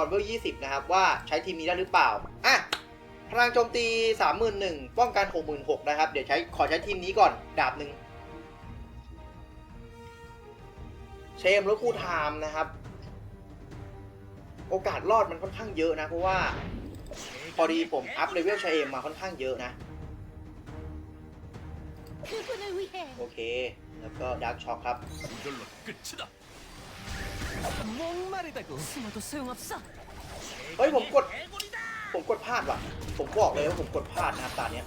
ตอนเวอร์20 นะครับ ว่าใช้ทีมนี้ได้หรือเปล่า อะ พลังโจมตี 31,000ป้องกัน 66,000นะครับ เดี๋ยวใช้ขอใช้ทีมนี้ก่อนดาบหนึ่งเชมแล้วคูไทม์นะครับ โอกาสรอดมันค่อนข้างเยอะนะ เพราะว่า พอดีผมอัพเลเวลเชมมาค่อนข้างเยอะนะ โอเค แล้วก็ดาร์กช็อคครับ 목마르다고. 숨어도 소용없어 เฮ้ยผมกด ผมกดพลาดว่ะ ผมบอกเลยว่าผมกดพลาดนะครับตาเนี้ย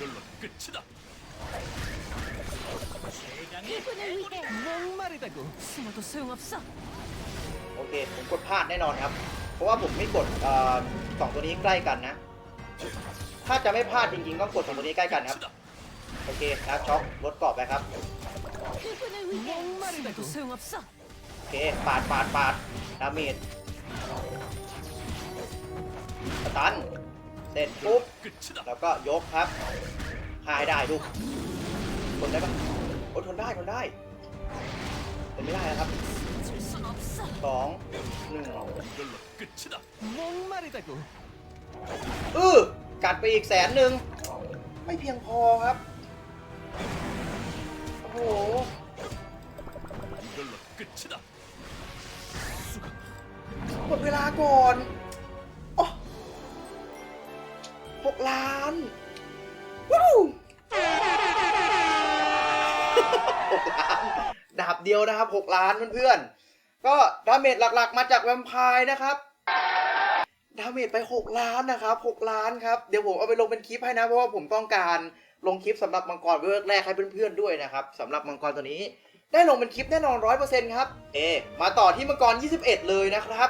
이걸로 끝이다. 그분을 위해 목마르다고. 숨어도 소용없어 โอเค ผมกดพลาดแน่นอนครับ เพราะว่าผมไม่กดเอ่อสองตัวนี้ใกล้กันนะ ถ้าจะไม่พลาดจริงๆต้องกดสองตัวนี้ใกล้กันครับ 끝이다. โอเคดาร์กช็อคลดกรอบไปครับ 그분을 위해 목마르다고. 숨어도 소용없어 โอเค ปาดปาดปาดดาเมจสตัน เสร็จปุ๊บ 끝이다. แล้วก็ยกครับหายได้ลูกทนได้ปะโอ้ทนได้ทนได้ทนไม่ได้นะครับ 줄 순 없어 สองหนึ่ง 이걸로 끝이다. 목마르다고. เออกัดไปอีกแสนหนึ่ง ไม่เพียงพอครับ โอ้โห 이걸로 끝이다. หมดเวลาก่อนโอ้หกล้าน ว้าวหกล้าน ดาบเดียวนะครับหกล้านเพื่อนๆ ก็ดาเมจหลักๆ มาจากแวมไพร์นะครับ ดาเมจไป 6 ล้านนะครับ 6 ล้านครับ เดี๋ยวผมเอาไปลงเป็นคลิปให้นะ เพราะว่าผมต้องการ ลงคลิปสำหรับมังกรเวิร์กแรกให้เพื่อนๆด้วยนะครับสำหรับมังกรตัวนี้ ได้ลงเป็นคลิปแน่นอน100%ครับเอมาต่อที่มังกร 21 เลยนะครับ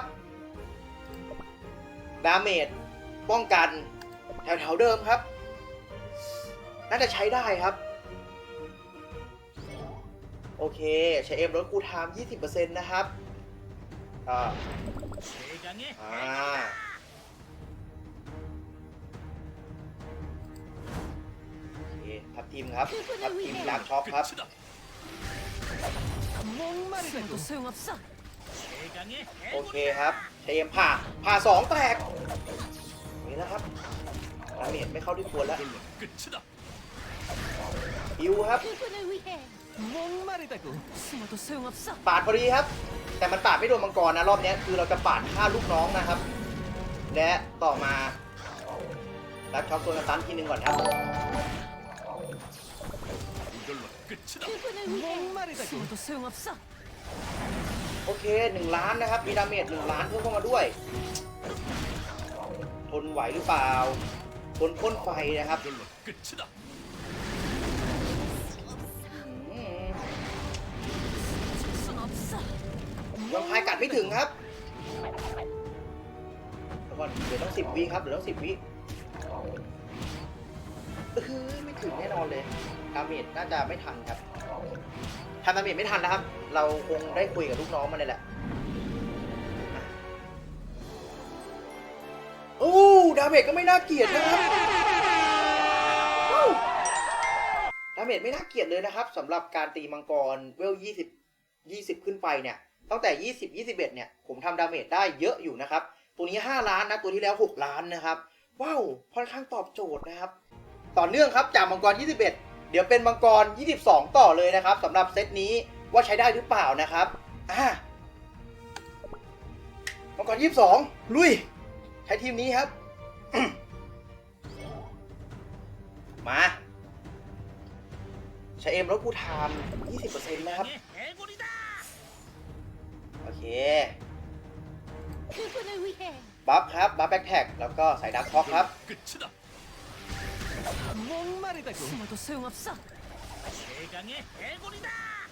ดาเมจป้องกันแถวๆเดิมครับ น่าจะใช้ได้ครับ โอเค ใช้เอ็มลดคูลไทม์20%นะครับอ่า ทัพทีมครับทัพทีมดาร์กช็อปครับโอเคครับเช้ยมผ่าผ่าสองแตกนี่นะครับดาเมจไม่เข้าที่ควรแล้วอิวครับปาดพอดีครับ แต่มันปาดไม่โดนมังกรนะรอบนี้คือเราจะปาดฆ่าลูกน้องนะครับ และต่อมารักช็อปตัวกันตันทีนึงก่อนครับ 끝이다. 그분을 위해 목마르다고. 숨어도 소용없어 โอเคหนึ่งล้านนะครับ มีดาเมจหนึ่งล้านเพิ่มเข้ามาด้วย ทนไหวหรือเปล่า ทนพ่นไฟนะครับ 이걸로 끝이다. อืม 줄 순 없어 ยังพายกัดไม่ถึงครับเดี๋ยวก่อนเดี๋ยวต้องสิบวิครับเดี๋ยวต้องสิบวิ เออไม่ถึงแน่นอนเลยดาเมจน่าจะไม่ทันครับทำดาเมจไม่ทันนะครับ เราคงได้คุยกับลูกน้องมันเลยแหละโอ้ดาเมจก็ไม่น่าเกลียดนะครับว้าวดาเมจไม่น่าเกลียดเลยนะครับสำหรับการตีมังกรเวล20 20 ขึ้นไปเนี่ย ตั้งแต่ 20 21 เนี่ย ผมทำดาเมจได้เยอะอยู่นะครับ ตัวนี้ 5 ล้านนะ ตัวที่แล้ว 6 ล้านนะครับ ว้าวค่อนข้างตอบโจทย์นะครับ ต่อเนื่องครับจากมังกร 21 เดี๋ยวเป็นมังกร 22 ต่อเลยนะครับสำหรับเซตนี้ว่าใช้ได้หรือเปล่านะครับอ่ามังกร 22 ลุย ใช้ทีมนี้ครับ มา ใช้เอ็มลดกูทาม 20%นะครับ โอเค บัฟครับ บัฟแบ็คแท็กแล้วก็ใส่ดักท็อกครับ 목마르다고. 숨어도 소용없어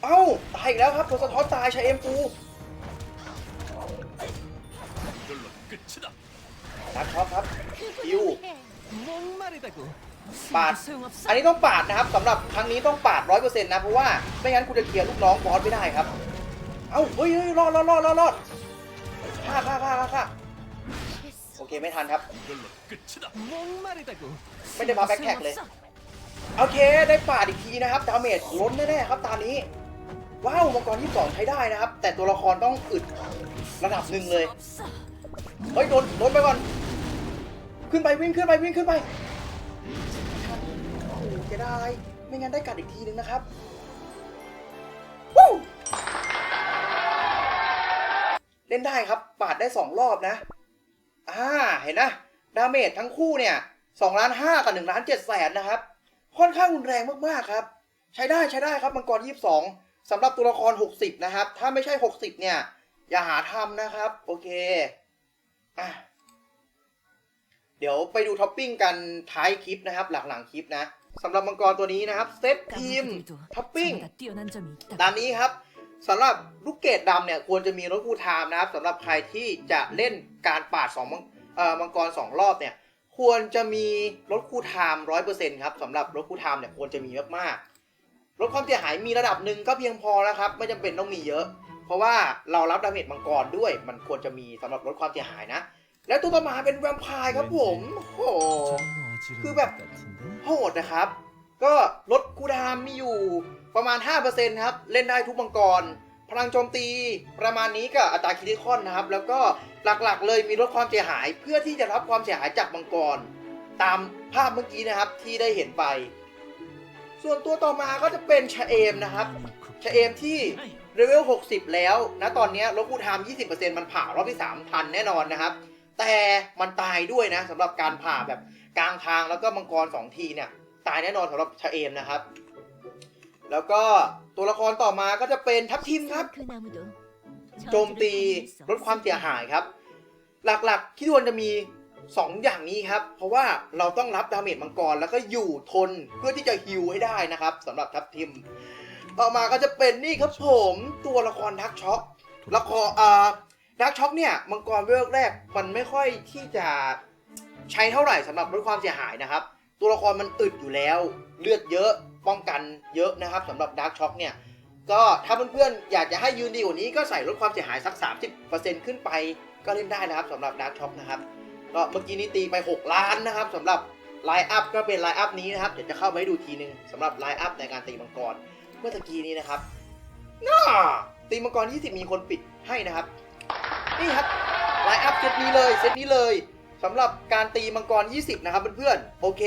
เอ้า ตายอีกแล้วครับตัวสะท้อนตายใช้เอ็มปู 이걸로 끝이다. ดักท็อกครับ 그분을 유. 위해 목마르다고. 숨어도 빠. 소용없어 อันนี้ต้องปาดนะครับสำหรับครั้งนี้ต้องปาดร้อยเปอร์เซ็นต์นะ เพราะว่าไม่งั้นคุณจะเคลียร์ลูกน้องบอสไม่ได้ครับ เอ้า เฮ้ยเฮ้ยรอดรอดรอดรอดรอดพลาดพลาดพลาดพลาดพลาดโ โอเคไม่ทันครับ ไม่ได้มาแบ็คแท็กเลย โอเคได้ปาดอีกทีนะครับ ดาเมจล้นแน่ๆครับตอนนี้ ว้าวมังกรที่สองใช้ได้นะครับ แต่ตัวละครต้องอึดระดับหนึ่งเลย เฮ้ยโดนโดนไปก่อน ขึ้นไปวิ่งขึ้นไปวิ่งขึ้นไปโอ้จะได้ ไม่งั้นได้กัดอีกทีนึงนะครับเล่นได้ครับ ปาดได้ 2 รอบนะ อ่าเห็นนะดาเมจทั้งคู่เนี่ยสองล้านห้ากับหนึ่งล้านเจ็ดแสนนะครับ ค่อนข้างรุนแรงมากๆครับ ใช้ได้ใช้ได้ครับมังกรยี่สิบสองสำหรับตัวละครหกสิบนะครับ ถ้าไม่ใช่หกสิบเนี่ย อย่าหาทำนะครับ โอเคอะเดี๋ยวไปดูท็อปปิ้งกันท้ายคลิปนะครับ หลังๆคลิปนะสำหรับมังกรตัวนี้นะครับเซตทีมท็อปปิ้งตามนี้ครับ สำหรับลูกเกดดำเนี่ยควรจะมีรถคูลไทม์นะครับสำหรับใครที่จะเล่นการปาดสองมังเอ่อมังกรสองรอบเนี่ยควรจะมีรถคูลไทม์ร้อยเปอร์เซ็นต์ครับสำหรับรถคูลไทม์เนี่ยควรจะมีมากๆรถความเสียหายมีระดับหนึ่งก็เพียงพอแล้วครับ ไม่จำเป็นต้องมีเยอะ เพราะว่าเรารับดาเมจมังกรด้วย มันควรจะมีสำหรับลดความเสียหายนะ แล้วตัวต่อมาเป็นแวมไพร์ครับผมโอ้โห그 맵. โหดนะครับ ก็ลดคูลไทม์มีอยู่ ประมาณ 5%ครับ เล่นได้ทุกมังกร พลังโจมตีประมาณนี้กับอัตราคิริคอนนะครับ แล้วก็หลักๆ เลยมีลดความเสียหายเพื่อที่จะรับความเสียหายจากมังกร ตามภาพเมื่อกี้นะครับที่ได้เห็นไป ส่วนตัวต่อมาก็จะเป็นชาเอมนะครับชาเอมที่เลเวล 60 แล้วนะตอนนี้ลดคูลไทม์20%มันผ่ารอบที่3ทันแน่นอนนะครับ แต่มันตายด้วยนะสำหรับการผ่าแบบกลางทางแล้วก็มังกร 2 ทีเนี่ย ตายแน่นอนสำหรับชาเอมนะครับ แล้วก็ตัวละครต่อมาก็จะเป็นทัพทิมครับ โจมตีลดความเสียหายครับ หลักๆที่ดวนจะมี 2 อย่างนี้ครับ เพราะว่าเราต้องรับดาเมจมังกรแล้วก็อยู่ทนเพื่อที่จะฮิวให้ได้นะครับสำหรับทัพทิม ต่อมาก็จะเป็นนี่ครับผมตัวละครดักช็อกละครอ่าดักช็อกเนี่ยมังกรเวลแรกมันไม่ค่อยที่จะใช้เท่าไหร่สำหรับลดความเสียหายนะครับ ตัวละครมันอึดอยู่แล้ว เลือดเยอะ ป้องกันเยอะนะครับสำหรับดักช็อกเนี่ยก็ถ้าเพื่อนๆอยากจะให้ยืนดีกว่านี้ก็ใส่ลดความเสียหายสัก 30%ขึ้นไปก็เล่นได้นะครับสำหรับดักช็อกนะครับก็เมื่อกี้นี้ตีไป 6 ล้านนะครับสำหรับไลน์อัพก็เป็นไลน์อัพนี้นะครับเดี๋ยวจะเข้าไปให้ดูทีนึงสำหรับไลน์อัพในการตีมังกรเมื่อตะกี้นี้นะครับน่าตีมังกร 20 มีคนปิดให้นะครับ นี่ครับไลน์อัพเซตนี้เลยเซตนี้เลยสำหรับการตีมังกร 20 นะครับเพื่อนๆโอเค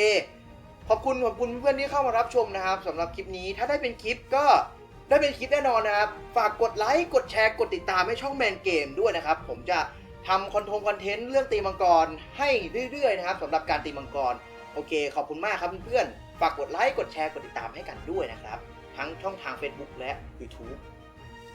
ขอบคุณขอบคุณเพื่อนๆที่เข้ามารับชมนะครับสำหรับคลิปนี้ถ้าได้เป็นคลิปก็ได้เป็นคลิปแน่นอนนะครับ ฝากกดไลค์กดแชร์กดติดตามให้ช่องแมนเกมด้วยนะครับ ผมจะทำคอนโทงคอนเทนต์เรื่องตีมังกรให้เรื่อยๆนะครับสำหรับการตีมังกร โอเค ขอบคุณมากครับเพื่อนๆฝากกดไลค์กดแชร์กดติดตามให้กันด้วยนะครับ ทั้งช่องทาง Facebook และ YouTube